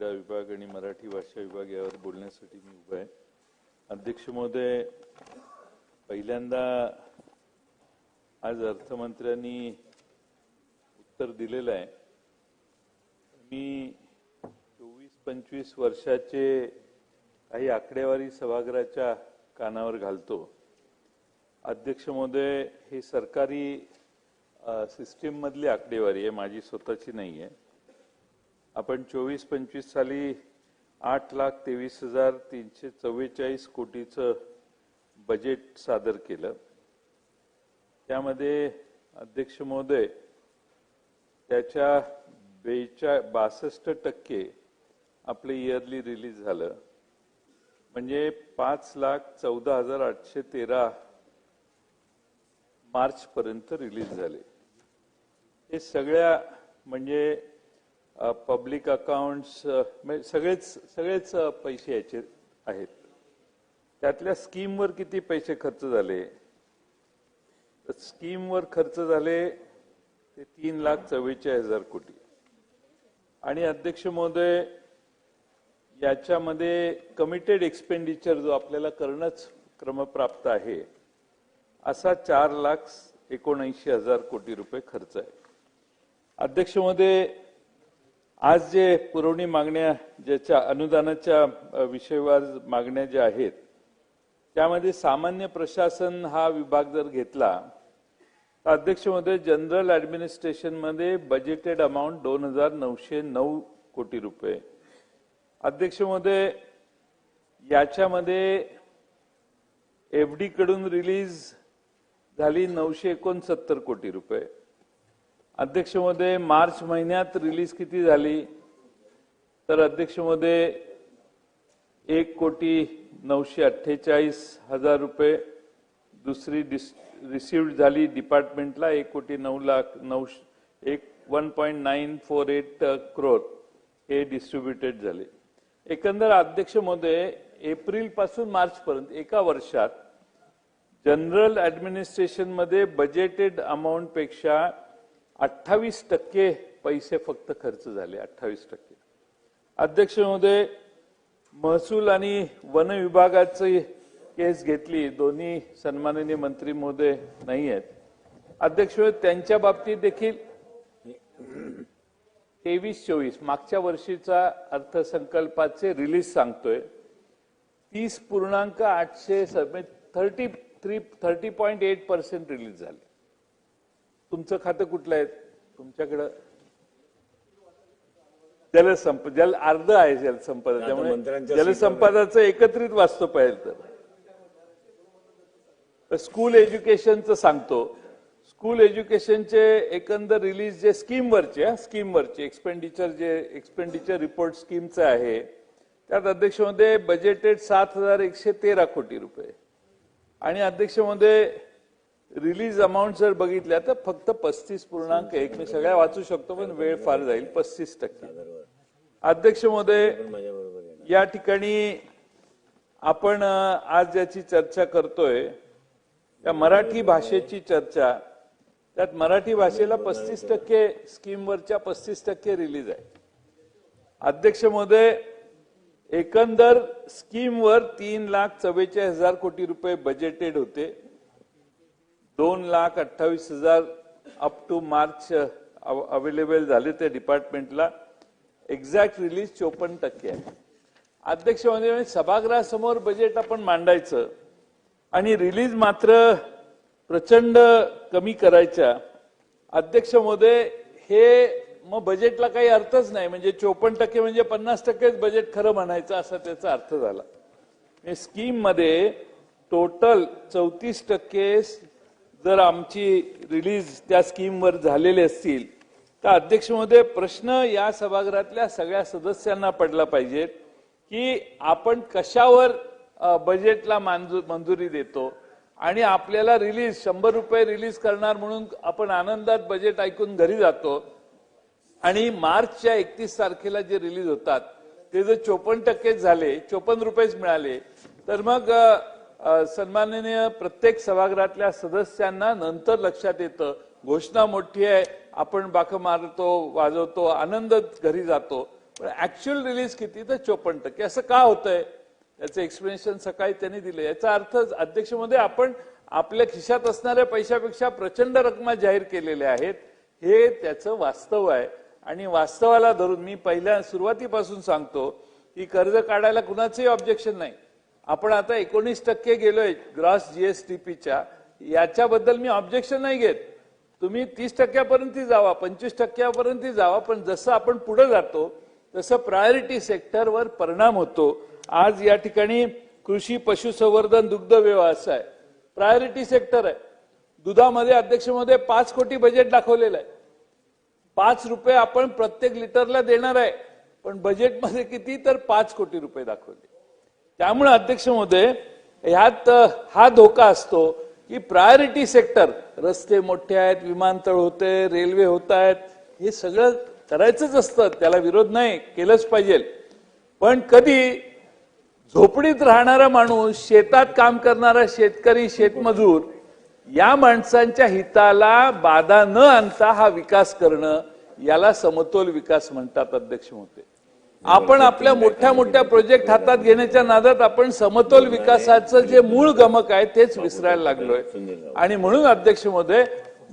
क्रीडा विभाग आणि मराठी भाषा विभाग यावर बोलण्यासाठी मी उभा आहे. अध्यक्ष महोदय पहिल्यांदा आज अर्थमंत्र्यांनी उत्तर दिलेलं आहे. मी चोवीस पंचवीस वर्षाचे काही आकडेवारी सभागृहाच्या कानावर घालतो. अध्यक्ष महोदय हे सरकारी सिस्टीम मधली आकडेवारी आहे माझी स्वतःची नाही आहे आपण चोवीस पंचवीस साली आठ लाख तेवीस हजार तीनशे चव्वेचाळीस कोटीचं बजेट सादर केलं. त्यामध्ये अध्यक्ष महोदय त्याच्या बेचा बासष्ट टक्के आपलं इयरली रिलीज झालं. म्हणजे पाच लाख चौदा हजार आठशे तेरा मार्च पर्यंत रिलीज झाले. हे सगळ्या म्हणजे पब्लिक अकाउंट्स सगळेच सगळेच पैसे याचे आहेत. त्यातल्या स्कीमवर किती पैसे खर्च झाले? स्कीमवर खर्च झाले ते तीन लाख चव्वेचाळीस हजार कोटी. आणि अध्यक्ष महोदय याच्यामध्ये कमिटेड एक्सपेंडिचर जो आपल्याला करणंच क्रमप्राप्त आहे असा चार लाख एकोणऐंशी हजार कोटी रुपये खर्च आहे. अध्यक्ष आज जे पुरवणी मागण्या ज्याच्या अनुदानाच्या अ, विषयवार मागण्या ज्या आहेत त्यामध्ये सामान्य प्रशासन हा विभाग जर घेतला तर अध्यक्षमध्ये जनरल ॲडमिनिस्ट्रेशनमध्ये बजेटेड अमाऊंट दोन हजार नऊशे नऊ कोटी रुपये. अध्यक्षमध्ये याच्यामध्ये एफ डीकडून रिलीज झाली नऊशे एकोणसत्तर कोटी रुपये. अध्यक्षमध्ये मार्च महिन्यात रिलीज किती झाली? तर अध्यक्षमध्ये एक कोटी नऊशे अठ्ठेचाळीस हजार रुपये. दुसरी डिस रिसिव्ड झाली डिपार्टमेंटला एक कोटी नऊ लाख नऊ एक one point nine four eight crore हे डिस्ट्रीब्युटेड झाले. एकंदर अध्यक्षमध्ये एप्रिलपासून मार्चपर्यंत एका वर्षात जनरल ॲडमिनिस्ट्रेशनमध्ये बजेटेड अमाऊंटपेक्षा अठ्ठावीस टक्के पैसे फक्त खर्च झाले अठ्ठावीस टक्के. अध्यक्ष महोदय महसूल आणि वन विभागाची केस घेतली दोन्ही सन्माननीय मंत्री महोदय नाही आहेत. अध्यक्ष त्यांच्या बाबतीत देखील तेवीस चोवीस मागच्या वर्षीचा अर्थसंकल्पाचे रिलीज सांगतोय. तीस पूर्णांक आठशे thirty three thirty point eight percent release झाले. तुमचं खातं कुठलं आहे? तुमच्याकडं. जलसंप जल अर्ध आहे जलसंपदा त्यामुळे जलसंपदाचं एकत्रित वाचतो पाहिजे तर. स्कूल एज्युकेशनचं सांगतो. स्कूल एज्युकेशनचे एकंदर रिलीज जे स्कीमवरचे स्कीमवरचे एक्सपेंडिचर जे एक्सपेंडिचर रिपोर्ट स्कीमचं आहे त्यात अध्यक्षमध्ये बजेटेड सात हजार एकशे तेरा कोटी रुपये. आणि अध्यक्षमध्ये रिलीज अमाऊंट जर बघितल्या तर फक्त पस्तीस पूर्णांक एक मी सगळ्या वाचू शकतो पण वेळ फार जाईल पस्तीस टक्के. अध्यक्ष महोदय बरोबर या ठिकाणी आपण आज ज्याची चर्चा करतोय त्या मराठी भाषेची चर्चा. त्यात मराठी भाषेला पस्तीस टक्के स्कीमवरच्या पस्तीस टक्के रिलीज आहे. अध्यक्ष महोदय एकंदर स्कीमवर तीन लाख चव्वेचाळीस हजार कोटी रुपये बजेटेड होते. दोन लाख अठ्ठावीस हजार अप टू मार्च अवेलेबल झाले ते डिपार्टमेंटला एक्झॅक्ट रिलीज चोपन्न टक्के आहे. अध्यक्ष म्हणजे, म्हणजे सभागृहासमोर बजेट आपण मांडायचं आणि रिलीज मात्र प्रचंड कमी करायच्या. अध्यक्ष महोदय हे मग बजेटला काही अर्थच नाही. म्हणजे चोपन्न टक्के म्हणजे पन्नास टक्केच बजेट खरं म्हणायचं असा त्याचा अर्थ झाला. म्हणजे स्कीममध्ये टोटल चौतीस टक्के जर आमची रिलीज त्या स्कीमवर झालेले असतील तर अध्यक्षमध्ये प्रश्न या सभागृहातल्या सगळ्या सदस्यांना पडला पाहिजे की आपण कशावर बजेटला मांजू- मंजुरी देतो आणि आपल्याला रिलीज शंभर रुपये रिलीज करणार म्हणून आपण आनंदात बजेट ऐकून घरी जातो आणि मार्चच्या एकतीस तारखेला जे रिलीज होतात ते जर चोपन्न टक्केच झाले चोपन्न रुपयेच मिळाले तर मग सन्माननीय प्रत्येक सभागृहातल्या सदस्यांना नंतर लक्षात येतं घोषणा मोठी आहे आपण बाक मारतो वाजवतो आनंद घरी जातो. पण ऍक्च्युअल रिलीज किती? तर चोपन्न टक्के. असं का होतंय? याचं एक्सप्लेनेशन सकाळी त्यांनी दिलं याचा अर्थ अध्यक्षमध्ये आपण आपल्या खिशात असणाऱ्या पैशापेक्षा प्रचंड रकमा जाहीर केलेल्या आहेत. हे त्याचं वास्तव आहे. आणि वास्तवाला धरून मी पहिल्या सुरुवातीपासून सांगतो की कर्ज काढायला कुणाचंही ऑब्जेक्शन नाही. आपण आता एकोणीस टक्के गेलोय ग्रॉस जीएसटीपीच्या याच्याबद्दल मी ऑब्जेक्शन नाही घेत. तुम्ही तीस टक्क्यापर्यंत जावा पंचवीस टक्क्यापर्यंत जावा पण जसं आपण पुढे जातो तसं प्रायोरिटी सेक्टरवर परिणाम होतो. आज या ठिकाणी कृषी पशुसंवर्धन दुग्ध व्यवसाय आहे. प्रायोरिटी सेक्टर आहे. दुधामध्ये अध्यक्षमध्ये पाच कोटी बजेट दाखवलेलं आहे. पाच रुपये आपण प्रत्येक लिटरला देणार आहे. पण बजेटमध्ये किती? तर पाच कोटी रुपये दाखवले. त्यामुळे अध्यक्ष महोदय ह्यात हा धोका असतो की प्रायोरिटी सेक्टर रस्ते मोठे आहेत विमानतळ होते रेल्वे होत आहेत हे सगळं करायचंच असतं. त्याला विरोध नाही केलंच पाहिजे. पण कधी झोपडीत राहणारा माणूस शेतात काम करणारा शेतकरी शेतमजूर या माणसांच्या हिताला बाधा न आणता हा विकास करणं याला समतोल विकास म्हणतात अध्यक्ष होते आपण आपल्या मोठ्या मोठ्या प्रोजेक्ट हातात घेण्याच्या नादात आपण समतोल विकासाचं जे मूळ गमक आहे तेच विसरायला लागलोय. आणि म्हणून अध्यक्ष महोदय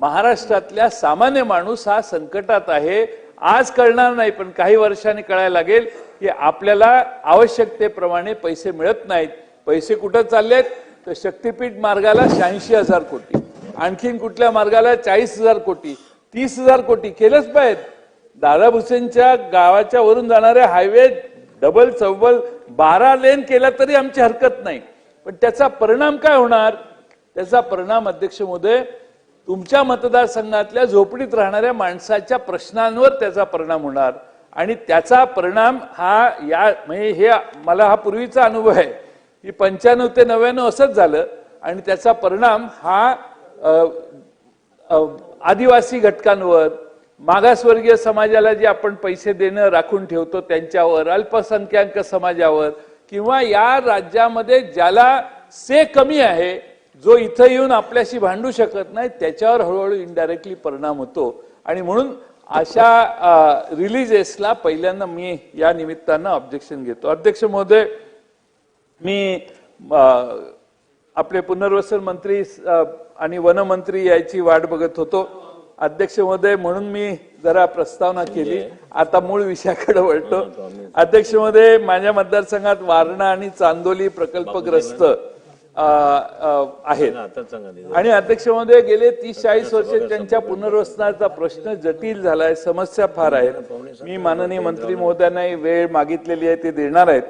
महाराष्ट्रातल्या सामान्य माणूस हा संकटात आहे. आज कळणार नाही पण काही वर्षांनी कळायला लागेल की आपल्याला आवश्यकतेप्रमाणे पैसे मिळत नाहीत. पैसे कुठं चाललेत? तर शक्तीपीठ मार्गाला शहाऐंशी हजार कोटी. आणखीन कुठल्या मार्गाला चाळीस हजार कोटी? तीस हजार कोटी. केलंच पाहिजे. दादा भुसेनच्या गावाच्या वरून जाणारे हायवे डबल चौबल बारा लेन केला तरी आमची हरकत नाही. पण त्याचा परिणाम काय होणार? त्याचा परिणाम अध्यक्ष मोदय तुमच्या मतदारसंघातल्या झोपडीत राहणाऱ्या माणसाच्या प्रश्नांवर त्याचा परिणाम होणार. आणि त्याचा परिणाम हा या म्हणजे हे मला हा पूर्वीचा अनुभव आहे की पंच्याण्णव ते नव्याण्णव असंच झालं आणि त्याचा परिणाम हा आदिवासी घटकांवर मागासवर्गीय समाजाला जे आपण पैसे देणं राखून ठेवतो त्यांच्यावर अल्पसंख्याक समाजावर किंवा या राज्यामध्ये ज्याला से कमी आहे जो इथं येऊन आपल्याशी भांडू शकत नाही त्याच्यावर हळूहळू इनडायरेक्टली परिणाम होतो. आणि म्हणून अशा रिलीजेसला पहिल्यांदा मी या निमित्तानं ऑब्जेक्शन घेतो. अध्यक्ष महोदय मी आपले पुनर्वसन मंत्री आणि वनमंत्री याची वाट बघत होतो. अध्यक्ष महोदय म्हणून मी जरा प्रस्तावना केली. आता मूळ विषयाकडे वळतो. अध्यक्ष महोदय माझ्या मतदारसंघात वारणा आणि चांदोली प्रकल्पग्रस्त आहेत. आणि अध्यक्ष महोदय गेले तीस चाळीस वर्ष त्यांच्या पुनर्वसनाचा प्रश्न जटिल झालाय समस्या फार आहेत. मी माननीय मंत्री महोदयांना ही वेळ मागितलेली आहे ते देणार आहेत.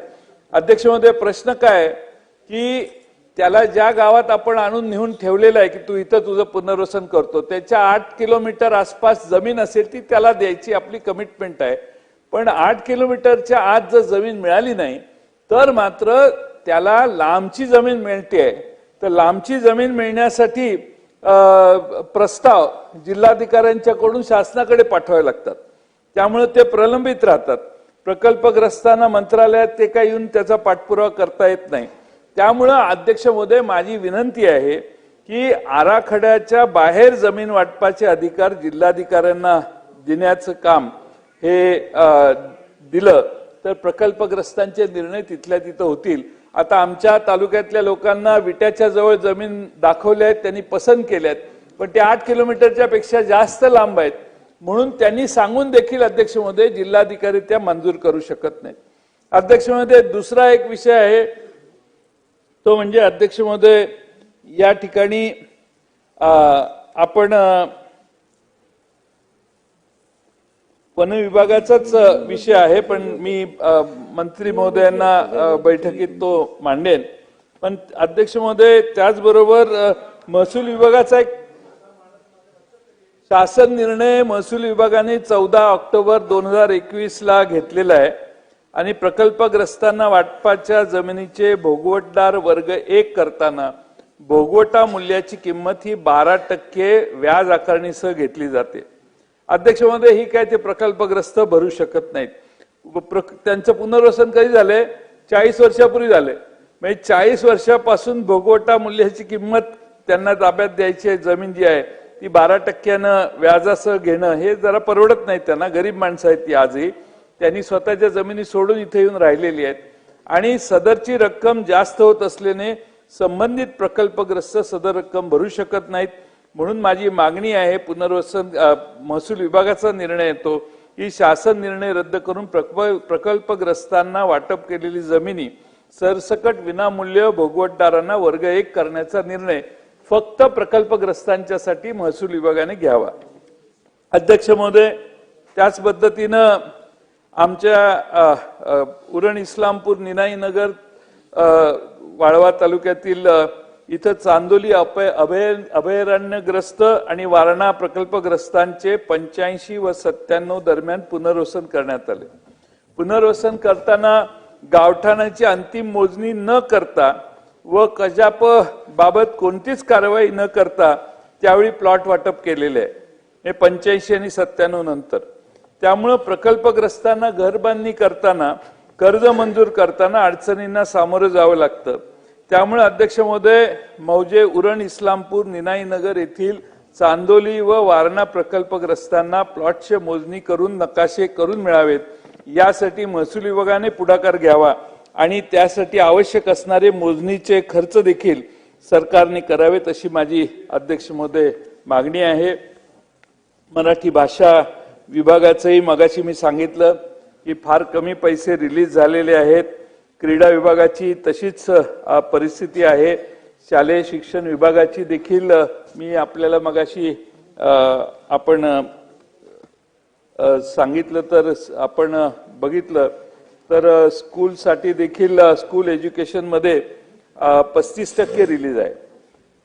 अध्यक्ष महोदय प्रश्न काय की त्याला ज्या गावात आपण आणून नेऊन ठेवलेलं आहे की तू इथं तुझं पुनर्वसन करतो त्याच्या आठ किलोमीटर आसपास जमीन असेल ती त्याला द्यायची आपली कमिटमेंट आहे. पण आठ किलोमीटरच्या आत जर जमीन मिळाली नाही तर मात्र त्याला लांबची जमीन मिळते. आहे तर लांबची जमीन मिळण्यासाठी प्रस्ताव जिल्हाधिकाऱ्यांच्याकडून शासनाकडे पाठवावे लागतात. त्यामुळे ते प्रलंबित राहतात. प्रकल्पग्रस्तांना मंत्रालयात ते काही येऊन त्याचा पाठपुरावा करता येत नाही. त्यामुळं अध्यक्ष महोदय माझी विनंती आहे की आराखड्याच्या बाहेर जमीन वाटपाचे अधिकार जिल्हाधिकाऱ्यांना देण्याचं काम हे दिलं तर प्रकल्पग्रस्तांचे निर्णय तिथल्या तिथं होतील. आता आमच्या तालुक्यातल्या लोकांना विट्याच्या जवळ जमीन दाखवल्या आहेत त्यांनी पसंत केल्यात पण ते आठ किलोमीटरच्या पेक्षा जास्त लांब आहेत. म्हणून त्यांनी सांगून देखील अध्यक्ष महोदय जिल्हाधिकारी त्या मंजूर करू शकत नाहीत. अध्यक्ष महोदय दुसरा एक विषय आहे तो म्हणजे अध्यक्ष महोदय या ठिकाणी आपण वन विभागाचाच विषय आहे पण मी मंत्री महोदयांना बैठकीत तो मांडेन. पण अध्यक्ष महोदय त्याचबरोबर महसूल विभागाचा एक शासन निर्णय महसूल विभागाने चौदा ऑक्टोबर दोन हजार एकवीस ला घेतलेला आहे. आणि प्रकल्पग्रस्तांना वाटपाच्या जमिनीचे भोगवटदार वर्ग एक करताना भोगवटा मूल्याची किंमत ही बारा टक्के व्याज आकारणीसह घेतली जाते. अध्यक्ष महोदय ही काय ते प्रकल्पग्रस्त भरू शकत नाहीत. त्यांचं पुनर्वसन कधी झालंय? चाळीस वर्षापूर्वी झालंय. म्हणजे चाळीस वर्षापासून भोगवटा मूल्याची किंमत त्यांना ताब्यात द्यायची आहे जमीन जी आहे ती बारा टक्क्यानं व्याजासह घेणं हे जरा परवडत नाही त्यांना. गरीब माणसं आहेत ती आजही. त्यांनी स्वतःच्या जमिनी सोडून इथे येऊन राहिलेली आहेत. आणि सदरची रक्कम जास्त होत असल्याने संबंधित प्रकल्पग्रस्त सदर रक्कम भरू शकत नाहीत. म्हणून माझी मागणी आहे पुनर्वसन महसूल विभागाचा निर्णय येतो की शासन निर्णय रद्द करून प्रकल्प प्रकल्पग्रस्तांना वाटप केलेली जमिनी सरसकट विनामूल्य भोगवटदारांना वर्ग एक करण्याचा निर्णय फक्त प्रकल्पग्रस्तांच्यासाठी महसूल विभागाने घ्यावा. अध्यक्ष महोदय त्याच पद्धतीनं आमच्या उरण इस्लामपूर निनाई नगर वाळवा तालुक्यातील इथं चांदोली अभय अभय अभयारण्यग्रस्त आणि वारणा प्रकल्पग्रस्तांचे पंच्याऐंशी व सत्त्याण्णव दरम्यान पुनर्वसन करण्यात आले. पुनर्वसन करताना गावठाणाची अंतिम मोजणी न करता व कजाप बाबत कोणतीच कारवाई न करता त्यावेळी प्लॉट वाटप केलेले आहे. हे पंच्याऐंशी आणि सत्त्याण्णव नंतर. त्यामुळं प्रकल्पग्रस्तांना घरबांधणी करताना कर्ज मंजूर करताना अडचणींना सामोरं जावं लागतं. त्यामुळे अध्यक्ष महोदय मौजे उरण इस्लामपूर निनाई नगर येथील चांदोली व वारणा प्रकल्पग्रस्तांना प्लॉटचे मोजणी करून नकाशे करून मिळावेत. यासाठी महसूल विभागाने पुढाकार घ्यावा आणि त्यासाठी आवश्यक असणारे मोजणीचे खर्च देखील सरकारने करावेत अशी माझी अध्यक्ष महोदय मागणी आहे. मराठी भाषा विभागाचंही मगाशी मी सांगितलं की फार कमी पैसे रिलीज झालेले आहेत. क्रीडा विभागाची तशीच परिस्थिती आहे. शालेय शिक्षण विभागाची देखील मी आपल्याला मगाशी आपण सांगितलं तर आपण बघितलं. तर स्कूलसाठी देखील स्कूल एज्युकेशनमध्ये पस्तीस टक्के रिलीज आहे.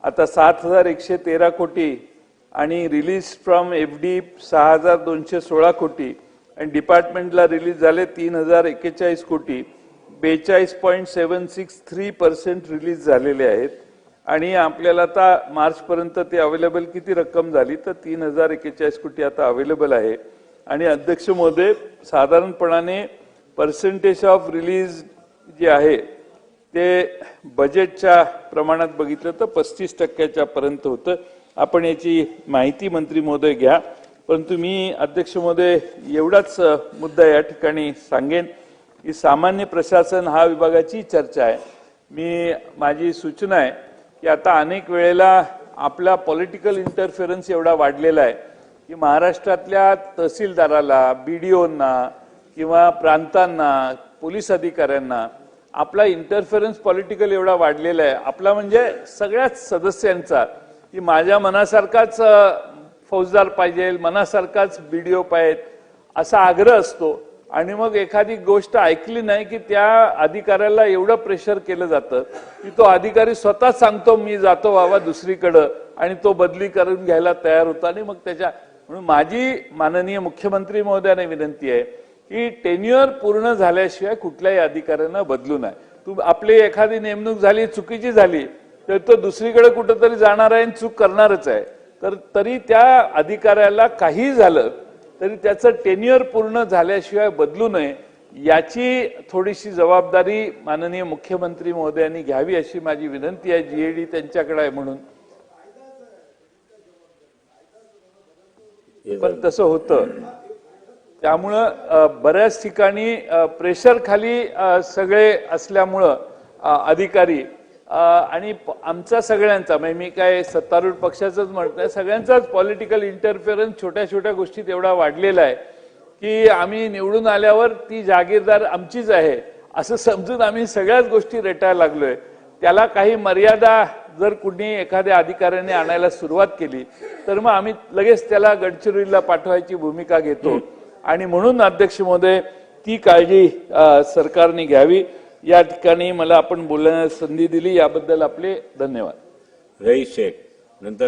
आता सात हजार एकशे तेरा कोटी आणि रिलीज फ्रॉम एफ डी सहा हजार दोनशे सोळा कोटी. आणि डिपार्टमेंटला रिलीज झाले तीन हजार एक्केचाळीस कोटी. बेचाळीस point seven six three percent release झालेले आहेत. आणि आपल्याला आता मार्चपर्यंत ते अवेलेबल किती रक्कम झाली? तर तीन हजार एक्केचाळीस कोटी आता अवेलेबल आहे. आणि अध्यक्ष महोदय साधारणपणाने पर्सेंटेज ऑफ रिलीज जे आहे ते बजेटच्या प्रमाणात बघितलं तर पस्तीस टक्क्याच्या पर्यंत होतं. आपण याची माहिती मंत्री महोदय घ्या. परंतु मी अध्यक्ष महोदय एवढाच मुद्दा या ठिकाणी सांगेन की सामान्य प्रशासन हा विभागाची चर्चा आहे. मी माझी सूचना आहे की आता अनेक वेळेला आपला पॉलिटिकल इंटरफेरन्स एवढा वाढलेला आहे की महाराष्ट्रातल्या तहसीलदाराला बीडीओंना किंवा प्रांतांना पोलीस अधिकाऱ्यांना आपला इंटरफेरन्स पॉलिटिकल एवढा वाढलेला आहे. आपला म्हणजे सगळ्याच सदस्यांचा की माझ्या मनासारखाच फौजदार पाहिजे मनासारखाच व्हिडिओ पाहिजे असा आग्रह असतो. आणि मग एखादी गोष्ट ऐकली नाही की त्या अधिकाऱ्याला एवढं प्रेशर केलं जातं की तो अधिकारी स्वतः सांगतो मी जातो बाबा दुसरीकडं. आणि तो बदली करून घ्यायला तयार होतो. आणि मग त्याच्या म्हणून माझी माननीय मुख्यमंत्री महोदयाने विनंती आहे की टेन्युअर पूर्ण झाल्याशिवाय कुठल्याही अधिकाऱ्यांना बदलू नये. तू आपली एखादी नेमणूक झाली चुकीची झाली तर तो दुसरीकडे कुठंतरी जाणार आहे आणि चूक करणारच आहे. तर तरी त्या अधिकाऱ्याला काही झालं तरी त्याचं टेन्युअर पूर्ण झाल्याशिवाय बदलू नये याची थोडीशी जबाबदारी माननीय मुख्यमंत्री महोदयांनी घ्यावी अशी माझी विनंती आहे. जीएडी त्यांच्याकडे आहे म्हणून. पण तसं होतं. त्यामुळं बऱ्याच ठिकाणी प्रेशर खाली सगळे असल्यामुळं अधिकारी आणि प- आमचा सगळ्यांचा म्हणजे मी काय सत्तारूढ पक्षाचंच म्हणतोय सगळ्यांचाच पॉलिटिकल इंटरफिअरन्स छोट्या छोट्या गोष्टीत एवढा वाढलेला आहे की आम्ही निवडून आल्यावर ती जागीरदार आमचीच आहे असं समजून आम्ही सगळ्याच गोष्टी रेटायला लागलोय. त्याला काही मर्यादा जर कुणी एखाद्या अधिकाऱ्याने आणायला सुरुवात केली तर मग आम्ही लगेच त्याला गडचिरोलीला पाठवायची भूमिका घेतो. आणि म्हणून अध्यक्ष महोदय ती काळजी सरकारने घ्यावी. या ठिकाणी मला आपण बोलण्यास संधी दिली याबद्दल आपले धन्यवाद. रईस शेख. नंतर